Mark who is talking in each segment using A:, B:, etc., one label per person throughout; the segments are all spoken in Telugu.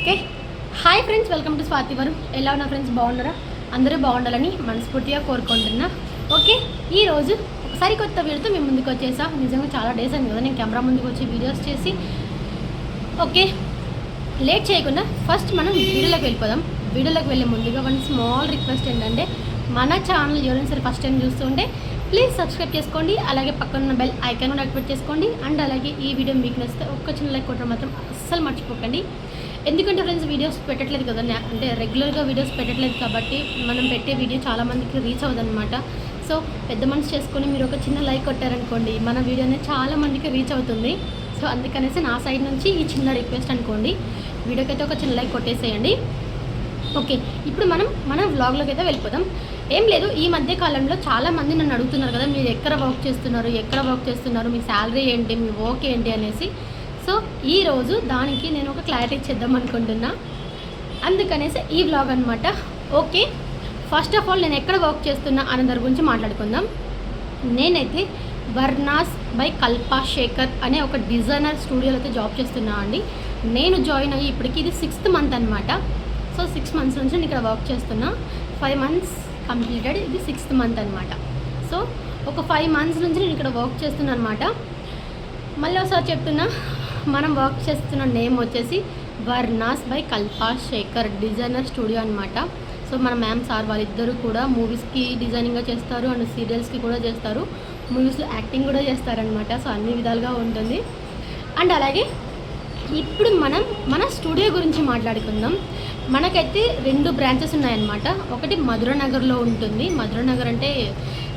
A: Okay. Hi friends welcome to Swathi వరు ఎలా ఉన్నా ఫ్రెండ్స్? బాగున్నారా? అందరూ బాగుండాలని మనస్ఫూర్తిగా కోరుకుంటున్నా. ఓకే ఈరోజు ఒకసారి కొత్త వీడియోతో మేము ముందుకు వచ్చేసా. నిజంగా చాలా డేస్ అయింది కదా నేను కెమెరా ముందుకు వచ్చి వీడియోస్ చేసి. ఓకే లేట్ చేయకుండా ఫస్ట్ మనం వీడియోలోకి వెళ్ళిపోదాం. వీడియోలోకి వెళ్ళే ముందుగా వన్ స్మాల్ రిక్వెస్ట్ ఏంటంటే మన ఛానల్ ఎవరైనా సరే ఫస్ట్ టైం చూస్తుంటే ప్లీజ్ సబ్స్క్రైబ్ చేసుకోండి. అలాగే పక్కన ఉన్న బెల్ ఐకాన్ కూడా యాక్టివేట్ చేసుకోండి. అండ్ అలాగే ఈ వీడియో మీకు నచ్చితే ఒక్క చిన్న లైక్ కొట్టడం మాత్రం అస్సలు మర్చిపోకండి. ఎందుకంటే ఫ్రెండ్స్ వీడియోస్ పెట్టట్లేదు కదా అంటే రెగ్యులర్గా వీడియోస్ పెట్టట్లేదు కాబట్టి మనం పెట్టే వీడియో చాలామందికి రీచ్ అవ్వదన్నమాట. సో పెద్ద మనసు చేసుకొని మీరు ఒక చిన్న లైక్ కొట్టారనుకోండి మన వీడియో అనేది చాలా మందికి రీచ్ అవుతుంది. సో అందుకనేసి నా సైడ్ నుంచి ఈ చిన్న రిక్వెస్ట్ అనుకోండి. వీడియోకైతే ఒక చిన్న లైక్ కొట్టేసేయండి. ఓకే ఇప్పుడు మనం మన వ్లాగ్లోకి అయితే వెళ్ళిపోదాం. ఏం లేదు ఈ మధ్య కాలంలో చాలా మంది నన్ను అడుగుతున్నారు కదా మీరు ఎక్కడ వర్క్ చేస్తున్నారు ఎక్కడ వర్క్ చేస్తున్నారు మీ శాలరీ ఏంటి మీ వర్క్ ఏంటి అనేసి. సో ఈరోజు దానికి నేను ఒక క్లారిటీ ఇచ్చేద్దాం అనుకుంటున్నా. అందుకనేసి ఈ బ్లాగ్ అనమాట ఓకే ఫస్ట్ ఆఫ్ ఆల్ నేను ఎక్కడ వర్క్ చేస్తున్నా అనే దాని గురించి మాట్లాడుకుందాం. నేనైతే వర్నాస్ బై కల్పా శేఖర్ అనే ఒక డిజైనర్ స్టూడియోలో అయితే జాబ్ చేస్తున్నా అండి. నేను జాయిన్ అయ్యి ఇప్పటికి ఇది సిక్స్త్ మంత్ అనమాట సో సిక్స్ మంత్స్ నుంచి నేను ఇక్కడ వర్క్ చేస్తున్నా. ఫైవ్ మంత్స్ కంప్లీటెడ్ ఇది సిక్స్త్ మంత్ అనమాట సో ఒక ఫైవ్ మంత్స్ నుంచి నేను ఇక్కడ వర్క్ చేస్తున్నా అనమాట మళ్ళీ ఒకసారి చెప్తున్నా. మనం వర్క్ చేస్తున్న నేమ్ వచ్చేసి వర్నాస్ by Kalpa Shekhar designer studio అనమాట సో మన మ్యామ్ సార్ వాళ్ళిద్దరూ కూడా మూవీస్కి డిజైనింగ్గా చేస్తారు అండ్ సీరియల్స్కి కూడా చేస్తారు. మూవీస్లో యాక్టింగ్ కూడా చేస్తారనమాట సో అన్ని విధాలుగా ఉంటుంది. అండ్ అలాగే ఇప్పుడు మనం మన స్టూడియో గురించి మాట్లాడుకుందాం. మనకైతే రెండు బ్రాంచెస్ ఉన్నాయన్నమాట. ఒకటి మధుర నగర్లో ఉంటుంది. మధుర నగర్ అంటే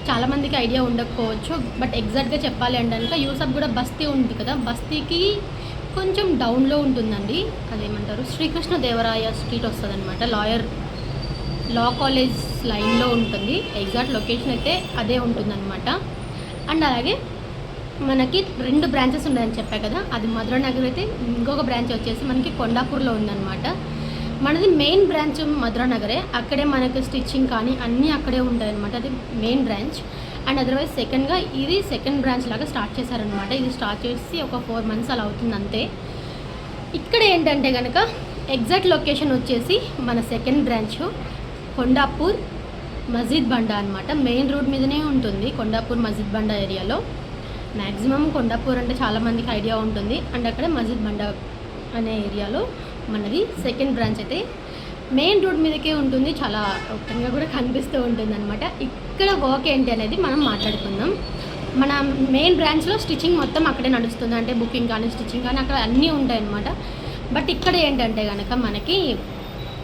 A: చాలామందికి ఐడియా ఉండకపోవచ్చు బట్ ఎగ్జాక్ట్గా చెప్పాలి అంటే కనుక యూసఫ్ కూడా బస్తీ ఉంది కదా. బస్తీకి కొంచెం డౌన్లో ఉంటుందండి. అదేమంటారు? శ్రీకృష్ణ దేవరాయ స్ట్రీట్ వస్తుంది అనమాట లాయర్ లా కాలేజ్ లైన్లో ఉంటుంది. ఎగ్జాక్ట్ లొకేషన్ అయితే అదే ఉంటుందన్నమాట. అండ్ అలాగే మనకి రెండు బ్రాంచెస్ ఉన్నాయని చెప్పా కదా. అది మధుర నగర్ అయితే ఇంకొక బ్రాంచ్ వచ్చేసి మనకి కొండాపూర్లో ఉందన్నమాట. మనది మెయిన్ బ్రాంచ్ మధురా నగరే అక్కడే మనకు స్టిచ్చింగ్ కానీ అన్నీ అక్కడే ఉంటాయి అనమాట అది మెయిన్ బ్రాంచ్ అండ్ అదర్వైజ్ సెకండ్గా ఇది సెకండ్ బ్రాంచ్ లాగా స్టార్ట్ చేశారనమాట ఇది స్టార్ట్ చేసి ఒక ఫోర్ మంత్స్ అలా అవుతుంది అంతే. ఇక్కడ ఏంటంటే కనుక ఎగ్జాక్ట్ లొకేషన్ వచ్చేసి మన సెకండ్ బ్రాంచ్ కొండాపూర్ మజీద్ బండా అనమాట మెయిన్ రోడ్ మీదనే ఉంటుంది కొండాపూర్ మజీద్ బండా ఏరియాలో. మ్యాక్సిమం కొండాపూర్ అంటే చాలామందికి ఐడియా ఉంటుంది. అండ్ అక్కడ మజీద్ బండా అనే ఏరియాలో మనది సెకండ్ బ్రాంచ్ అయితే. మెయిన్ రోడ్ మీదకే ఉంటుంది చాలా ఓపెన్గా కూడా కనిపిస్తూ ఉంటుంది అనమాట ఇక్కడ వర్క్ ఏంటి అనేది మనం మాట్లాడుకుందాం. మన మెయిన్ బ్రాంచ్లో స్టిచ్చింగ్ మొత్తం అక్కడే నడుస్తుంది. అంటే బుకింగ్ కానీ స్టిచ్చింగ్ కానీ అక్కడ అన్నీ ఉంటాయన్నమాట. బట్ ఇక్కడ ఏంటంటే కనుక మనకి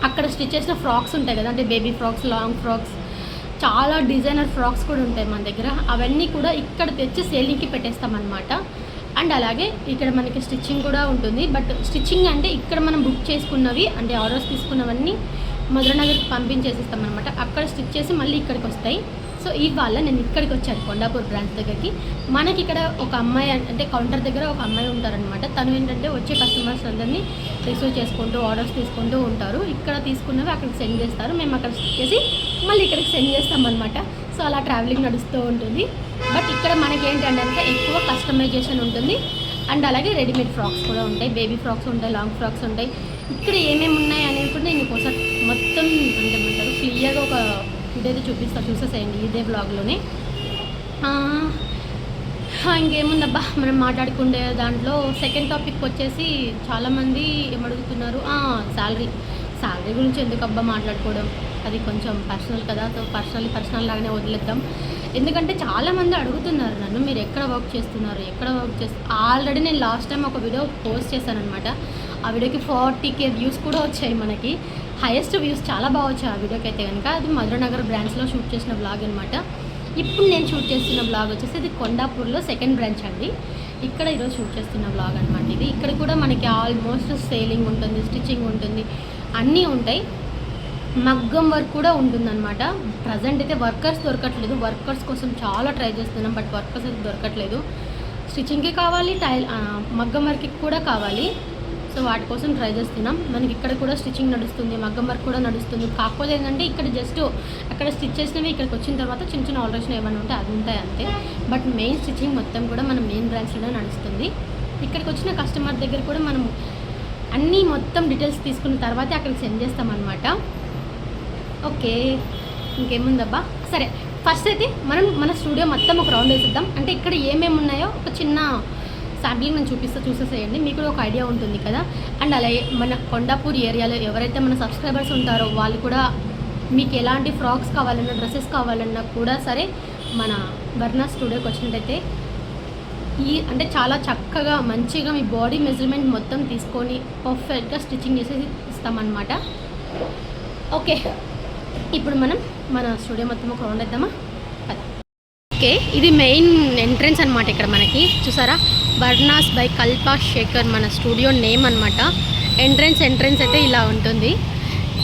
A: అక్కడ స్టిచ్ చేసిన ఫ్రాక్స్ ఉంటాయి కదా అంటే బేబీ ఫ్రాక్స్ లాంగ్ ఫ్రాక్స్ చాలా డిజైనర్ ఫ్రాక్స్ కూడా ఉంటాయి మన దగ్గర. అవన్నీ కూడా ఇక్కడ తెచ్చి సేలింగ్కి పెట్టేస్తామన్నమాట. అండ్ అలాగే ఇక్కడ మనకి స్టిచ్చింగ్ కూడా ఉంటుంది. బట్ స్టిచ్చింగ్ అంటే ఇక్కడ మనం బుక్ చేసుకున్నవి అంటే ఆర్డర్స్ తీసుకున్నవన్నీ మధురనగర్కి పంపించేసిస్తాం అనమాట అక్కడ స్టిచ్ చేసి మళ్ళీ ఇక్కడికి వస్తాయి. సో ఇవాళ నేను ఇక్కడికి వచ్చాను కొండాపూర్ బ్రాంచ్ దగ్గరికి. మనకి ఇక్కడ ఒక అమ్మాయి అంటే కౌంటర్ దగ్గర ఒక అమ్మాయి ఉంటారనమాట తను ఏంటంటే వచ్చే కస్టమర్స్ అందరినీ రిసీవ్ చేసుకుంటూ ఆర్డర్స్ తీసుకుంటూ ఉంటారు. ఇక్కడ తీసుకున్నవి అక్కడికి సెండ్ చేస్తారు. మేము అక్కడ స్టిచ్ చేసి మళ్ళీ ఇక్కడికి సెండ్ చేస్తామన్నమాట. సో అలా ట్రావెలింగ్ నడుస్తూ ఉంటుంది. బట్ ఇక్కడ మనకి ఏంటంటే ఎక్కువ కస్టమైజేషన్ ఉంటుంది. అండ్ అలాగే రెడీమేడ్ ఫ్రాక్స్ కూడా ఉంటాయి. బేబీ ఫ్రాక్స్ ఉంటాయి లాంగ్ ఫ్రాక్స్ ఉంటాయి. ఇక్కడ ఏమేమి ఉన్నాయి అనేది కూడా నేను ఒకసారి మొత్తం అంటే ఏమంటారు? క్లియర్గా ఒక ఇదైతే చూపిస్తా చూసేసేయండి ఇదే బ్లాగ్లోనే ఇంకేముందబ్బా? మనం మాట్లాడుకుండే దాంట్లో సెకండ్ టాపిక్ వచ్చేసి చాలామంది ఏమడుగుతున్నారు? శాలరీ శాలరీ గురించి ఎందుకు అబ్బా మాట్లాడుకోవడం? అది కొంచెం పర్సనల్ కదా. సో పర్సనల్ పర్సనల్ లాగానే వదిలేద్దాం. ఎందుకంటే చాలామంది అడుగుతున్నారు నన్ను మీరు ఎక్కడ వర్క్ చేస్తున్నారు ఎక్కడ వర్క్ చేస్తు ఆల్రెడీ నేను లాస్ట్ టైం ఒక వీడియో పోస్ట్ చేశాను అనమాట ఆ వీడియోకి ఫార్టీ కే వ్యూస్ కూడా వచ్చాయి మనకి. హైయెస్ట్ వ్యూస్ చాలా బాగా వచ్చాయి ఆ వీడియోకి అయితే కనుక. అది మధురనగర్ బ్రాంచ్లో షూట్ చేసిన బ్లాగ్ అనమాట ఇప్పుడు నేను షూట్ చేస్తున్న బ్లాగ్ వచ్చేసి ఇది కొండాపూర్లో సెకండ్ బ్రాంచ్ అండి. ఇక్కడ ఈరోజు షూట్ చేస్తున్న బ్లాగ్ అనమాట ఇది. ఇక్కడ కూడా మనకి ఆల్మోస్ట్ సేలింగ్ ఉంటుంది స్టిచ్చింగ్ ఉంటుంది అన్నీ ఉంటాయి. మగ్గం వర్క్ కూడా ఉంటుందన్నమాట. ప్రజెంట్ అయితే వర్కర్స్ దొరకట్లేదు. వర్కర్స్ కోసం చాలా ట్రై చేస్తున్నాం బట్ వర్కర్స్ అయితే దొరకట్లేదు. స్టిచ్చింగ్కి కావాలి టైల్ మగ్గం వర్క్కి కూడా కావాలి. సో వాటి కోసం ట్రై చేస్తున్నాం. మనకి ఇక్కడ కూడా స్టిచ్చింగ్ నడుస్తుంది మగ్గం వర్క్ కూడా నడుస్తుంది. కాకపోతే ఏంటంటే ఇక్కడ జస్ట్ అక్కడ స్టిచ్ చేసినవి ఇక్కడికి వచ్చిన తర్వాత చిన్న చిన్న ఆల్టరేషన్ ఏమైనా ఉంటే అది ఉంటాయి అంతే. బట్ మెయిన్ స్టిచ్చింగ్ మొత్తం కూడా మన మెయిన్ బ్రాంచ్లోనే నడుస్తుంది. ఇక్కడికి వచ్చిన కస్టమర్ దగ్గర కూడా మనం అన్నీ మొత్తం డీటెయిల్స్ తీసుకున్న తర్వాతే అక్కడికి సెండ్ చేస్తామన్నమాట. ఓకే ఇంకేముందబ్బా? సరే ఫస్ట్ అయితే మనం మన స్టూడియో మొత్తం ఒక రౌండ్ వేసిద్దాం. అంటే ఇక్కడ ఏమేమి ఉన్నాయో ఒక చిన్న శాంప్లింగ్ నేను చూపిస్తా చూసేసేయండి. మీకు కూడా ఒక ఐడియా ఉంటుంది కదా? అండ్ అలాగే మన కొండాపూర్ ఏరియాలో ఎవరైతే మన సబ్స్క్రైబర్స్ ఉంటారో వాళ్ళు కూడా మీకు ఎలాంటి ఫ్రాక్స్ కావాలన్నా డ్రెస్సెస్ కావాలన్నా కూడా సరే మన బర్నా స్టూడియోకి వచ్చినట్టయితే ఈ అంటే చాలా చక్కగా మంచిగా మీ బాడీ మెజర్మెంట్ మొత్తం తీసుకొని పర్ఫెక్ట్గా స్టిచ్చింగ్ చేసేసి ఇస్తామన్నమాట. ఓకే. ఇప్పుడు మనం మన స్టూడియో మొత్తం ఒక రౌండ్ వేద్దామా? ఓకే ఇది మెయిన్ ఎంట్రన్స్ అనమాట ఇక్కడ మనకి. చూసారా? బర్నాస్ బై కల్పా శేఖర్ మన స్టూడియో నేమ్ అనమాట ఎంట్రన్స్ ఎంట్రన్స్ అయితే ఇలా ఉంటుంది.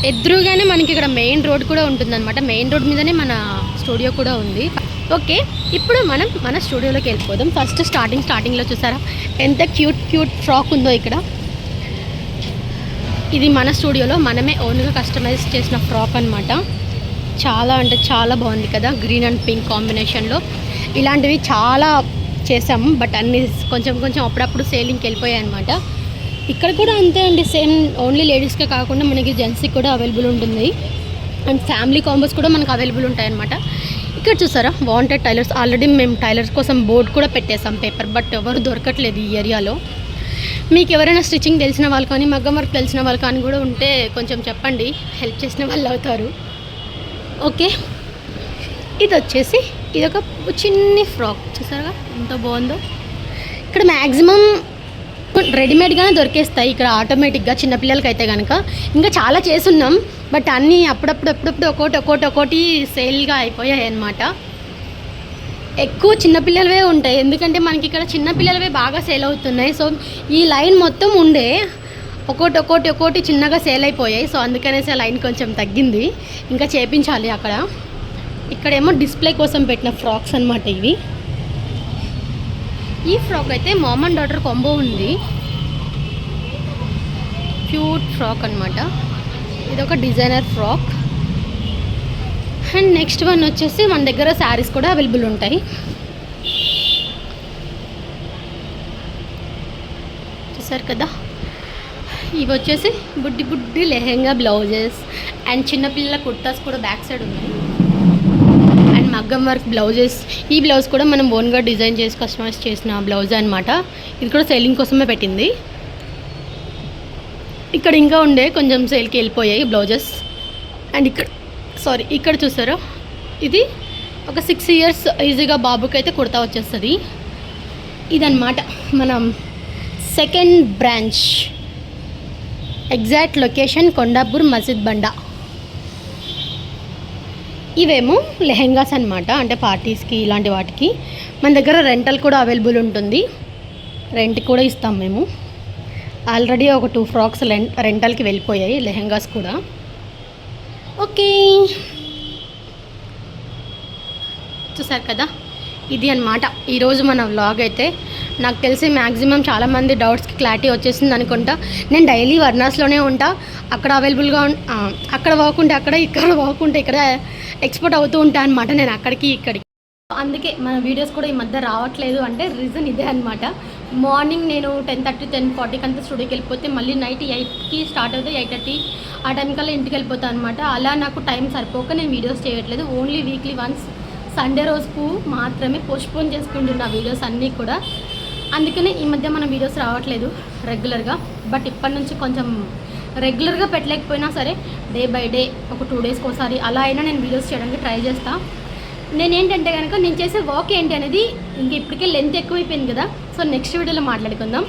A: ఎదురుగానే మనకి ఇక్కడ మెయిన్ రోడ్ కూడా ఉంటుందన్నమాట. మెయిన్ రోడ్ మీదనే మన స్టూడియో కూడా ఉంది. ఓకే ఇప్పుడు మనం మన స్టూడియోలోకి వెళ్ళిపోదాం. ఫస్ట్ స్టార్టింగ్ స్టార్టింగ్లో చూసారా? ఎంత క్యూట్ క్యూట్ ఫ్రాక్ ఉందో ఇక్కడ. ఇది మన స్టూడియోలో మనమే ఓన్గా కస్టమైజ్ చేసిన ఫ్రాక్ అనమాట చాలా అంటే చాలా బాగుంది కదా గ్రీన్ అండ్ పింక్ కాంబినేషన్లో. ఇలాంటివి చాలా చేసాము బట్ అన్ని కొంచెం కొంచెం అప్పుడప్పుడు సేలింగ్కి వెళ్ళిపోయాయి అనమాట ఇక్కడ కూడా అంతే అండి సేమ్ ఓన్లీ లేడీస్కే కాకుండా మనకి జెంట్స్కి కూడా అవైలబుల్ ఉంటుంది. అండ్ ఫ్యామిలీ కాంబోస్ కూడా మనకు అవైలబుల్ ఉంటాయి అనమాట ఇక్కడ చూసారా వాంటెడ్ టైలర్స్. ఆల్రెడీ మేము టైలర్స్ కోసం బోర్డు కూడా పెట్టేసాం పేపర్ బట్ ఎవరు దొరకట్లేదు ఈ ఏరియాలో. మీకు ఎవరైనా స్టిచ్చింగ్ తెలిసిన వాళ్ళు కానీ మగ్గం వర్క్ తెలిసిన వాళ్ళు కానీ కూడా ఉంటే కొంచెం చెప్పండి. హెల్ప్ చేసిన వాళ్ళు అవుతారు. ఓకే? ఇది వచ్చేసి ఇది ఒక చిన్ని ఫ్రాక్. చూసారుగా? ఎంత బాగుందో. ఇక్కడ మ్యాక్సిమం రెడీమేడ్గానే దొరికేస్తాయి. ఇక్కడ ఆటోమేటిక్గా చిన్నపిల్లలకి అయితే కనుక ఇంకా చాలా చేస్తున్నాం. బట్ అన్నీ అప్పుడప్పుడు అప్పుడప్పుడు ఒక్కోటి ఒక్కోటి ఒక్కోటి సేల్గా అయిపోయాయి అన్నమాట. ఎక్కువ చిన్నపిల్లలవే ఉంటాయి. ఎందుకంటే మనకి ఇక్కడ చిన్నపిల్లలవే బాగా సేల్ అవుతున్నాయి. సో ఈ లైన్ మొత్తం ఉండే ఒక్కోటి ఒక్కోటి ఒక్కోటి చిన్నగా సేల్ అయిపోయాయి. సో అందుకనేసి ఆ లైన్ కొంచెం తగ్గింది. ఇంకా చేపించాలి అక్కడ. ఇక్కడేమో డిస్ప్లే కోసం పెట్టిన ఫ్రాక్స్ అన్నమాట ఇవి. ఈ ఫ్రాక్ అయితే మామ్ అండ్ డాటర్ కాంబో ఉంది. క్యూట్ ఫ్రాక్ అనమాట ఇది ఒక designer frock. And next one వచ్చేసి మన దగ్గర శారీస్ కూడా అవైలబుల్ ఉంటాయి. చూసారు కదా? ఇవి వచ్చేసి బుడ్డి బుడ్డి లెహెంగా బ్లౌజెస్ అండ్ చిన్నపిల్లల కుర్తాస్ కూడా బ్యాక్ సైడ్ ఉన్నాయి. అండ్ మగ్గం వర్క్ బ్లౌజెస్. ఈ బ్లౌజ్ కూడా మనం ఓన్గా డిజైన్ చేసి కస్టమైజ్ చేసిన బ్లౌజ్ అనమాట ఇది కూడా సెల్లింగ్ కోసమే పెట్టింది. ఇక్కడ ఇంకా ఉండే కొంచెం సేల్కి వెళ్ళిపోయాయి బ్లౌజెస్. అండ్ ఇక్కడ సారీ ఇక్కడ చూసారా? ఇది ఒక సిక్స్ ఇయర్స్ ఈజీగా బాబుకి అయితే కుర్తా వచ్చేస్తుంది. ఇదన్నమాట మనం second branch exact location Kondapur Masjid Banda. ఇవేమో లెహెంగాస్ అనమాట అంటే పార్టీస్కి ఇలాంటి వాటికి. మన దగ్గర రెంటల్ కూడా అవైలబుల్ ఉంటుంది. రెంట్ కూడా ఇస్తాం మేము. ఆల్రెడీ ఒక టూ ఫ్రాక్స్ రెంటల్కి వెళ్ళిపోయాయి లెహెంగాస్ కూడా. ఓకే. చూసారు కదా? ఇది అనమాట ఈరోజు మన వ్లాగ్ అయితే నాకు తెలిసి మ్యాక్సిమం చాలామంది డౌట్స్కి క్లారిటీ వచ్చేసింది అనుకుంటా. నేను డైలీ వర్నాస్లోనే ఉంటా. అక్కడ అవైలబుల్గా అక్కడ వాకుంటే అక్కడ ఇక్కడ వాకుంటే ఇక్కడ ఎక్స్పోర్ట్ అవుతూ ఉంటా అనమాట నేను అక్కడికి ఇక్కడికి. అందుకే మన వీడియోస్ కూడా ఈ మధ్య రావట్లేదు అంటే రీజన్ ఇదే అనమాట మార్నింగ్ నేను టెన్ థర్టీ టెన్ ఫార్టీకి అంతా స్టూడియోకి వెళ్ళిపోతే మళ్ళీ నైట్ ఎయిట్కి స్టార్ట్ అవుతే ఎయిట్ థర్టీ ఆ టైం కల్లా ఇంటికి వెళ్ళిపోతాను అనమాట అలా నాకు టైం సరిపోక నేను వీడియోస్ చేయట్లేదు. ఓన్లీ వీక్లీ వన్స్ సండే రోజుకు మాత్రమే పోస్ట్పోన్ చేసుకుంటున్నా వీడియోస్ అన్నీ కూడా. అందుకనే ఈ మధ్య మన వీడియోస్ రావట్లేదు రెగ్యులర్గా బట్ ఇప్పటి నుంచి కొంచెం రెగ్యులర్గా పెట్టలేకపోయినా సరే డే బై డే ఒక టూ డేస్కి ఒకసారి అలా అయినా నేను వీడియోస్ చేయడానికి ట్రై చేస్తాను నేనేంటంటే కనుక నేను చేసే వర్క్ ఏంటి అనేది ఇంక ఇప్పటికే లెంత్ ఎక్కువైపోయింది కదా. సో నెక్స్ట్ వీడియోలో మాట్లాడుకుందాం.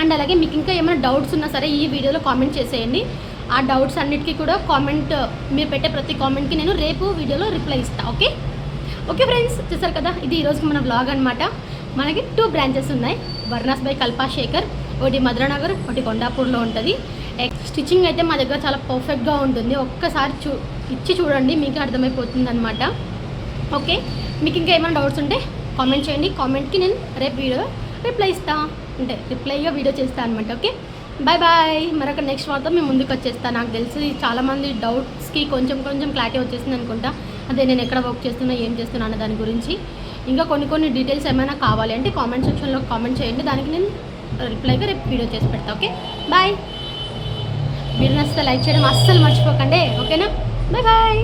A: అండ్ అలాగే మీకు ఇంకా ఏమైనా డౌట్స్ ఉన్నా సరే ఈ వీడియోలో కామెంట్ చేసేయండి. ఆ డౌట్స్ అన్నిటికీ కూడా కామెంట్ మీరు పెట్టే ప్రతి కామెంట్కి నేను రేపు వీడియోలో రిప్లై ఇస్తాను ఓకే ఓకే ఫ్రెండ్స్ చూసారు కదా? ఇది ఈరోజు మన బ్లాగ్ అనమాట మనకి టూ బ్రాంచెస్ ఉన్నాయి. వర్ణాస్ బై కల్పా శేఖర్ ఒకటి మధురానగర్ ఒకటి కొండాపూర్లో ఉంటుంది. స్టిచ్చింగ్ అయితే మా దగ్గర చాలా పర్ఫెక్ట్గా ఉంటుంది. ఒక్కసారి చూ ఇచ్చి చూడండి మీకు అర్థమైపోతుంది అనమాట ఓకే? మీకు ఇంకా ఏమైనా డౌట్స్ ఉంటే కామెంట్ చేయండి. కామెంట్కి నేను రేపు వీడియో రిప్లై ఇస్తా. అంటే రిప్లైగా వీడియో చేస్తాను అనమాట ఓకే? Bye bye. మరొక నెక్స్ట్ వార్త మేము ముందుకు వచ్చేస్తాను. నాకు తెలిసి చాలామంది డౌట్స్కి కొంచెం కొంచెం క్లారిటీ వచ్చేసింది అనుకుంటా. అదే నేను ఎక్కడ వర్క్ చేస్తున్నా ఏం చేస్తున్నా అన్న దాని గురించి. ఇంకా కొన్ని కొన్ని డీటెయిల్స్ ఏమైనా కావాలి అంటే కామెంట్ సెక్షన్లో కామెంట్ చేయండి. దానికి నేను రిప్లైగా రేపు వీడియో చేసి పెడతా ఓకే? బాయ్. మీరు నచ్చితే లైక్ చేయడం అస్సలు మర్చిపోకండి ఓకేనా? Bye bye.